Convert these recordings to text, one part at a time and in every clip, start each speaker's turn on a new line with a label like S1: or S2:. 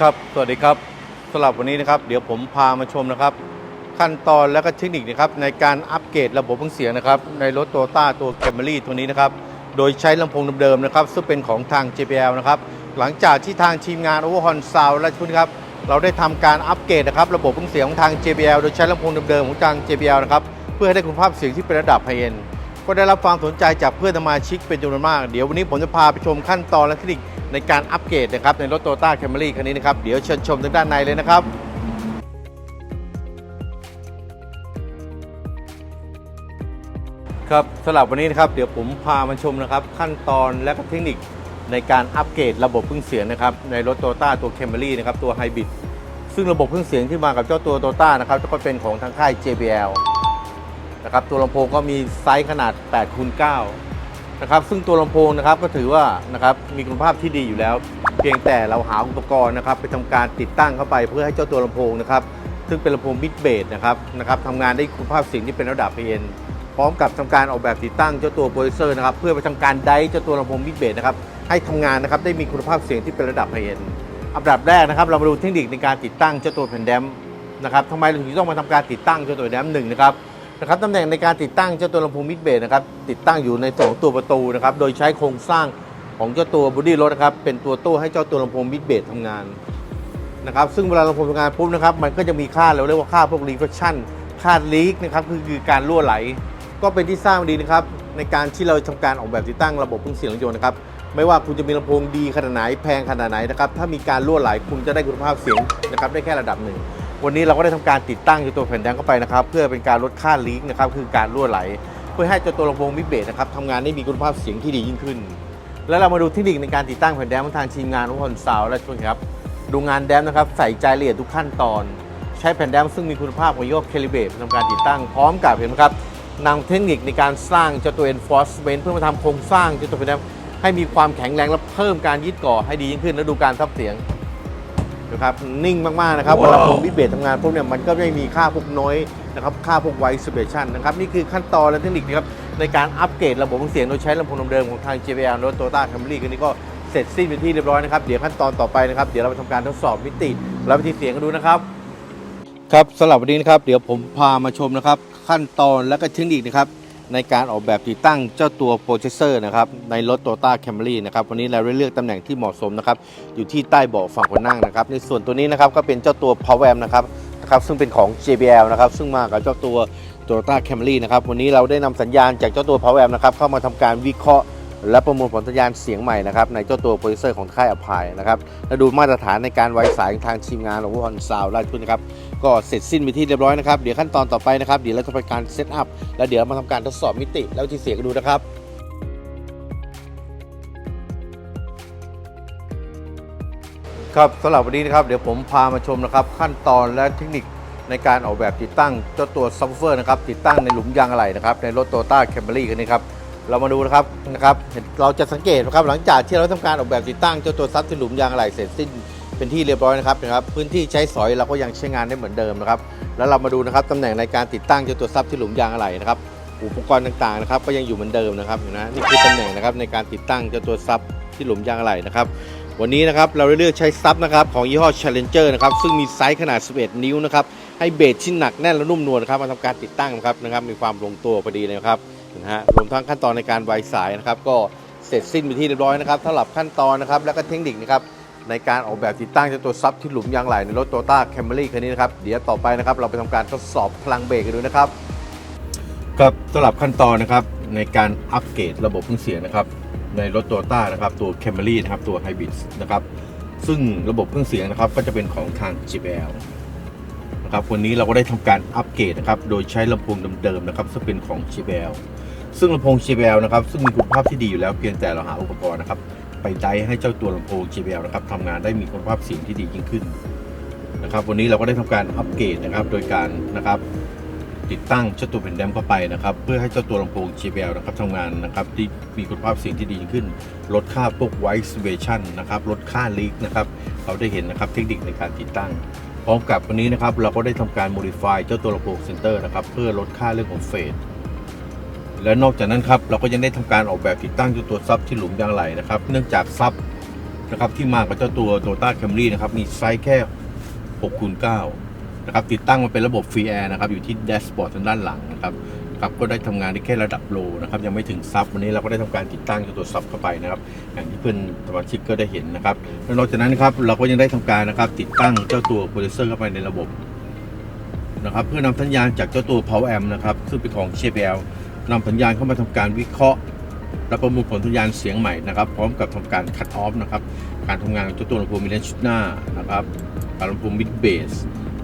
S1: ครับ สวัสดีครับสำหรับวันนี้นะครับ เดี๋ยวผมพามาชมนะครับ ขั้นตอนและก็เทคนิคนะครับในการอัปเกรดระบบเครื่องเสียงนะครับ ในรถโตต้าตัวแคมเ r รี่ตัวนี้นะครับ โดยใช้ลำโพงเดิมๆนะครับ ซึ่งเป็นของทาง JBL นะครับ หลังจากที่ทางทีมงาน Overhaul Sound และทุกนครับเราได้ทำการอัปเกรดนะครับระบบเครื่องเสียงของทาง JBL โดยใช้ลำโพงเดิมๆของทาง JBL นะครับเพื่อให้ได้คุณภาพเสียงที่เป็นระดับไฮเอ็น ก็ได้รับความสนใจจากเพื่อนสมาชิกเป็นจำนวนมาก เดี๋ยววันนี้ผมจะพาไปชมขั้นตอนและเทคนิคในการอัปเกรดนะครับในรถโตต้าแคมรี่คันนี้นะครับ เดี๋ยวเชิญชมทางด้านในเลยนะครับครับสำหรับวันนี้นะครับเดี๋ยวผมพามาชมนะครับ ขั้นตอนและก็เทคนิคในการอัปเกรดระบบเครื่องเสียงนะครับในรถโตต้าตัวแคมรี่นะครับตัวไฮบริดซึ่งระบบเครื่องเสียงที่มากับเจ้าตัวโตต้านะครับก็เป็นของทางค่าย JBL นะครับตัวลำโพงก็มีไซส์ขนาด8คูณ9นะครับซึ่งตัวลำโพงนะครับก็ถือว่านะครับมีคุณภาพที่ดีอยู่แล้ว เพียงแต่เราหาอุปกรณ์นะครับไปทำการติดตั้งเข้าไปเพื่อให้เจ้าตัวลำโพงนะครับซึ่งเป็นลำโพงมิดเบสนะครับนะครับทำงานได้คุณภาพเสียงที่เป็นระดับ PN พร้อมกับทำการออกแบบติดตั้งเจ้าตัวโปรดิวเซอร์นะครับเพื่อไปทำการไดเจ้าตัวลำโพงมิดเบสนะครับให้ทำงานนะครับได้มีคุณภาพเสียงที่เป็นระดับ PN อันดับแรกนะครับเรามาดูเทคนิคในการติดตั้งเจ้าตัวแผ่นแดมนะครับทำไมเราถึงต้องมาทำการติดตั้งเจ้าตัวแดมหนึ่งนะครับ นะครับตำแหน่งในการติดตั้งเจ้าตัวลำโพงมิดเบสนะครับติดตั้งอยู่ในสองตัวประตูนะครับโดยใช้โครงสร้างของเจ้าตัวบอดี้รถนะครับเป็นตัวตู้ให้เจ้าตัวลำโพงมิดเบสทำงานนะครับซึ่งเวลาลำโพงทำงานปุ๊บนะครับมันก็จะมีค่าเราเรียกว่าค่าพวกรีเฟคชั่นค่าลีกนะครับคือการรั่วไหล ก็เป็นที่ทราบดีนะครับในการที่เราทำการออกแบบติดตั้งระบบเครื่องเสียงรถยนต์นะครับไม่ว่าคุณจะมีลำโพงดีขนาดไหนแพงขนาดไหนนะครับถ้ามีการรั่วไหลคุณจะได้คุณภาพเสียงนะครับได้แค่ระดับหนึ่ง วันนี้เราก็ได้ทำการติดตั้งเจ้าตัวแผ่นแดงเข้าไปนะครับ เพื่อเป็นการลดค่าลีกนะครับคือการรั่วไหล เพื่อให้เจ้าตัวลำโพงมิเบสนะครับทำงานได้มีคุณภาพเสียงที่ดียิ่งขึ้น แล้วเรามาดูเทคนิคในการติดตั้งแผ่นแดงของทางทีมงานทุกคนสาวและทุกคนครับดูงานแดมนะครับใส่ใจละเอียดทุกขั้นตอน ใช้แผ่นแดมซึ่งมีคุณภาพของโยกเคลิเบตทำการติดตั้งพร้อมกับเห็นไหมครับนำเทคนิคในการสร้างเจ้าตัว enforcement เพื่อมาทำโครงสร้างเจ้าตัวแผ่นแดมให้มีความแข็งแรงและเพิ่มการยึดเก่อให้ดียิ่งขึ้น และดูการทับเสียง นะครับนิ่งมากๆนะครับเวลาผมบิดเบสทำงานพวกเนี่ยมันก็ไม่มีค่าพวกน้อยนะครับค่าพวกไวซ์เบชันนะครับนี่คือขั้นตอนและเทคนิคนะครับในการอัปเกรดระบบเสียงโดยใช้ลำโพงเดิมๆของทาง JBL รถโตต้าแคมรี่คันนี้ก็เสร็จสิ้นเป็นที่เรียบร้อยนะครับเดี๋ยวขั้นตอนต่อไปนะครับเดี๋ยวเราไปทำการทดสอบมิติและวิธีเสียงกันดูนะครับครับสำหรับวันนี้นะครับเดี๋ยวผมพามาชมนะครับขั้นตอนและก็เทคนิคนะครับ ในการออกแบบติดตั้งเจ้าตัวโปรเซสเซอร์นะครับในรถ Toyota Camry นะครับวันนี้เราได้เลือกตำแหน่งที่เหมาะสมนะครับอยู่ที่ใต้เบาะฝั่งคนนั่งนะครับในส่วนตัวนี้นะครับก็เป็นเจ้าตัว Power Amp นะครับนะครับซึ่งเป็นของ JBL นะครับซึ่งมากับเจ้าตัว Toyota Camry นะครับวันนี้เราได้นำสัญญาณจากเจ้าตัว Power Amp นะครับเข้ามาทำการวิเคราะห์ และประมวลผลสัญญาณเสียงใหม่นะครับในเจ้าตัวโปรดิวเซอร์ของค่ายอภัยนะครับและดูมาตรฐานในการไว้สายทางทีมงานของวอนซาวราชพุทธนะครับก็เสร็จสิ้นไปที่เรียบร้อยนะครับเดี๋ยวขั้นตอนต่อไปนะครับเดี๋ยวเราจะไปการเซตอัพแล้วเดี๋ยวมาทำการทดสอบมิติ แล้วที่เสียงกันดูนะครับครับสำหรับวันนี้นะครับเดี๋ยวผมพามาชมนะครับขั้นตอนและเทคนิคในการออกแบบติดตั้งเจ้าตัวซับเฟอร์นะครับติดตั้งในหลุมยางอะไหล่นะครับในรถโตต้าแคมเบรี่กันนี้ครับ เรามาดูนะครับนะครับ เราจะสังเกตนะครับหลังจากที่เราทำการออกแบบติดตั้งเจ้าตัวซับที่หลุมยางอะไหล่เสร็จสิ้นเป็นที่เรียบร้อยนะครับนะครับ พื้นที่ใช้สอยเราก็ยังใช้งานได้เหมือนเดิมนะครับ แล้วเรามาดูนะครับตำแหน่งในการติดตั้งเจ้าตัวซับที่หลุมยางอะไหล่นะครับอุปกรณ์ต่างๆนะครับก็ยังอยู่เหมือนเดิมนะครับนะนี่คือตำแหน่งนะครับในการติดตั้งเจ้าตัวซับที่หลุมยางอะไหล่นะครับวันนี้นะครับเราได้เลือกใช้ซับนะครับของยี่ห้อ Challenger นะครับซึ่งมีไซส์ขนาด 11 นิ้วนะครับให้เบสที่หนักแน่นและนุ่มนวลครับมาทำการติดตั้งนะครับนะครับมีความลงตัวพอดีนะครับ นะฮะรวมทั้งขั้นตอนในการไวสายนะครับ ก็เสร็จสิ้นไปที่เรียบร้อยนะครับสำหรับขั้นตอนนะครับ และก็เทคนิคนะครับในการออกแบบติดตั้งเจ้าตัวซับที่หลุมยางไหลในรถโตต้าแคมเบรี่คันนี้นะครับ เดี๋ยวต่อไปนะครับ เราไปทำการทดสอบพลังเบรกกันดูนะครับครับสำหรับขั้นตอนนะครับในการอัปเกรดระบบเครื่องเสียงนะครับ ในรถโตต้านะครับตัว Camry นะครับตัว Hybrid นะครับซึ่งระบบเครื่องเสียงนะครับก็จะเป็นของทาง JBL นะครับวันนี้เราก็ได้ทำการอัปเกรดนะครับโดยใช้ลำโพงเดิมๆนะครับซึ่งเป็นของ JBL ซึ่งลำโพง JBL นะครับซึ่งมีคุณภาพที่ดีอยู่แล้วเพียงแต่เราหาอุปกรณ์นะครับไปไดให้เจ้าตัวลำโพง JBL นะครับทำงานได้มีคุณภาพเสียงที่ดียิ่งขึ้นนะครับวันนี้เราก็ได้ทำการอัปเกรดนะครับโดยการนะครับติดตั้งเจ้าตัวแผ่นแดมเข้าไปนะครับ เพื่อให้เจ้าตัวลำโพง JBL นะครับทำงานนะครับที่มีคุณภาพเสียงที่ดีขึ้น ลดค่าพวก White Vibration นะครับลดค่า leak นะครับเราได้เห็นนะครับเทคนิคในการติดตั้ง พร้อมกับวันนี้นะครับเราก็ได้ทำการ modify เจ้าตัวลำโพงเซนเตอร์นะครับเพื่อลดค่าเรื่องของเฟส และนอกจากนั้นครับเราก็ยังได้ทำการออกแบบติดตั้งเจ้าตัวซับที่หลุมยางไหลนะครับ เนื่องจากซับนะครับที่มากับเจ้าตัว Toyota Camry นะครับมีไซส์แค่6คูณ9นะครับติดตั้งมาเป็นระบบฟรีแอร์นะครับอยู่ที่แดชบอร์ดทางด้านหลังนะครับครับก็ได้ทำงานได้แค่ระดับโลนะครับยังไม่ถึงซับวันนี้เราก็ได้ทำการติดตั้งเจ้าตัวซับเข้าไปนะครับอย่างที่เพื่อนสมาชิกก็ได้เห็นนะครับแล้วนอกจากนั้นครับเราก็ยังได้ทำการนะครับติดตั้งเจ้าตัวโปรดิวเซอร์เข้าไปในระบบนะครับเพื่อนำสัญญาณจากเจ้าตัว Power Amp นะครับซึ่งเป็นของ JBL นำสัญญาณเข้ามาทำการวิเคราะห์และประมวลผลสัญญาณเสียงใหม่นะครับ พร้อมกับทำการคัดออฟนะครับ การทำงานของเจ้าตัวลำโพงมิเลนชุดหน้านะครับการลำโพงมิดเบส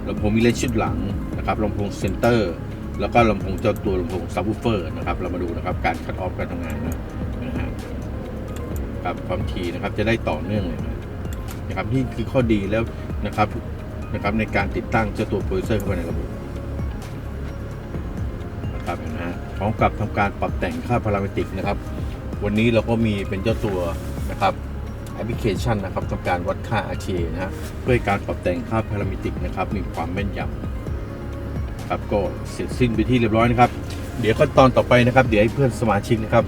S1: ลำโพงมิเลนชุดหลังนะครับลำโพงเซนเตอร์แล้วก็ลำโพงเจ้าตัวลำโพงซับวูเฟอร์นะครับ เรามาดูนะครับการคัดออฟการทำงานนะฮะครับความถี่นะครับจะได้ต่อเนื่องเลยนะนะครับนี่คือข้อดีแล้วนะครับนะครับในการติดตั้งเจ้าตัวโปรดิวเซอร์เข้าไปในระบบนะครับนะฮะ พร้อมกับทำการปรับแต่งค่าพารามิติกนะครับ วันนี้เราก็มีเป็นเจ้าตัวนะครับแอปพลิเคชันนะครับทำการวัดค่า RTA นะฮะเพื่อการปรับแต่งค่าพารามิติกนะครับ มีความแม่นยำครับก็เสร็จสิ้นไปที่เรียบร้อยนะครับ เดี๋ยวขั้นตอนต่อไปนะครับ เดี๋ยวให้เพื่อนสมาชิกนะครับ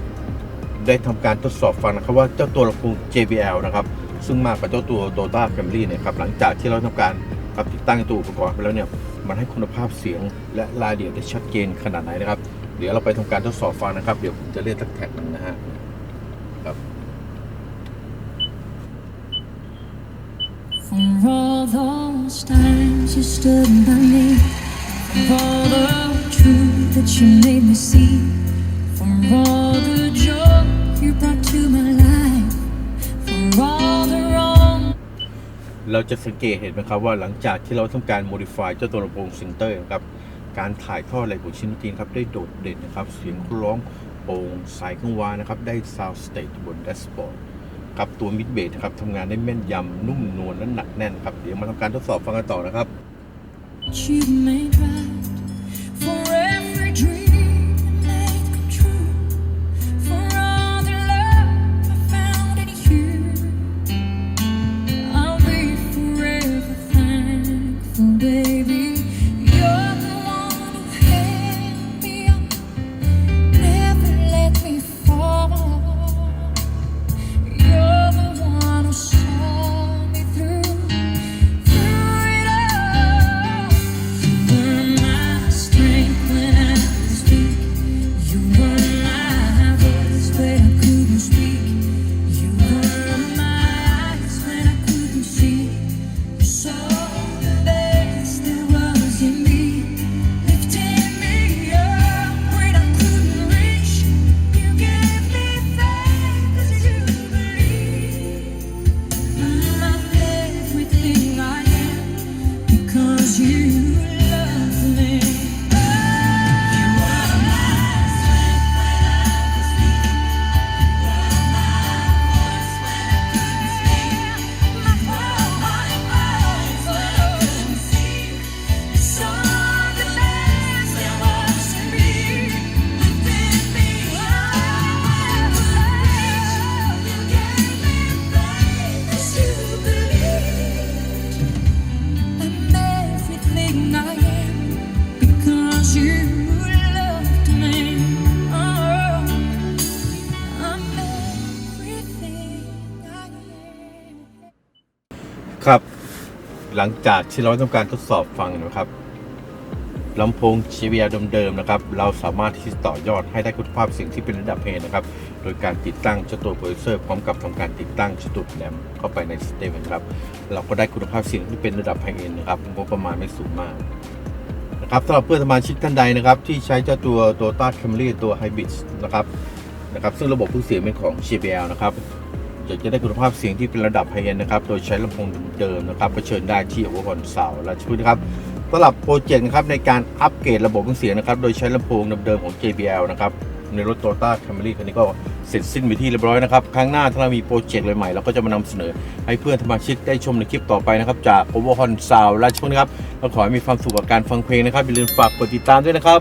S1: ได้ทำการทดสอบฟังนะครับว่าเจ้าตัวลำโพง JBL นะครับ ซึ่งมากับเจ้าตัว Toyota Camry เนี่ยครับ หลังจากที่เราทำการครับติดตั้งตัวอุปกรณ์ไปแล้วเนี่ย มันให้คุณภาพเสียงและรายละเอียดได้ชัดเจนขนาดไหนนะครับ เดี๋ยวเราไปทำการทดสอบฟังนะครับ เดี๋ยวผมจะเรียกสักแท็กหนึงนะฮะครับ
S2: For all those times you stood by me, for all the truth that you made me see, for all the joy you brought to my life, for all the wrong
S1: เราจะสังเกตเห็นไหมครับว่าหลังจากที่เราทำการ modify เจ้าตัวลำโพงซิงเตอร์นะครับ การถ่ายทอดอะไรของชิ้นตินครับได้โดดเด่นนะครับ เสียงร้องโปร่งสายกังวานะครับ ได้ sound stage บนแดชบอร์ดครับตัวมิดเบสนะครับทำงานได้แม่นยำนุ่มนวลและหนักแน่นครับ เดี๋ยวมาทำการทดสอบฟังกันต่อนะครับ ครับ หลังจากที่เราทำการทดสอบฟังนะครับลำโพง JBL เดิมๆนะครับ เราสามารถที่จะต่อยอดให้ได้คุณภาพเสียงที่เป็นระดับเฮนะครับ โดยการติดตั้งเจ้าตัวโปรดิวเซอร์พร้อมกับทำการติดตั้งเจ้าตัวแรมเข้าไปในสเตมนะครับ เราก็ได้คุณภาพเสียงที่เป็นระดับไฮเอ็นนะครับงบประมาณไม่สูงมากนะครับสำหรับเพื่อนสมาชิกท่านใดนะครับ ที่ใช้เจ้าตัวตัวต้าแคมรี่ตัวไฮบริดนะครับนะครับ ซึ่งระบบผู้เสียงเป็นของ JBL นะครับ อยากจะได้คุณภาพเสียงที่เป็นระดับไฮเอ็นนะครับ โดยใช้ลำโพงเดิมนะครับก็เชิญได้ที่อวพรเสาและชุดนะครับสำหรับโปรเจกต์นะครับในการอัปเกรดระบบเครื่องเสียงนะครับ โดยใช้ลำโพงเดิมๆของ JBL นะครับในรถ Toyota Camry คันนี้ก็เสร็จสิ้นไปที่เรียบร้อยนะครับ ครั้งหน้าถ้าเรามีโปรเจกต์ใหม่ๆเราก็จะมานำเสนอให้เพื่อนสมาชิกได้ชมในคลิปต่อไปนะครับ จาก o v e r h o n Sound และช่วงนี้ครับเราขอให้มีความสุขกับการฟังเพลงนะครับอย่าลืมฝากกดติดตามด้วยนะครับ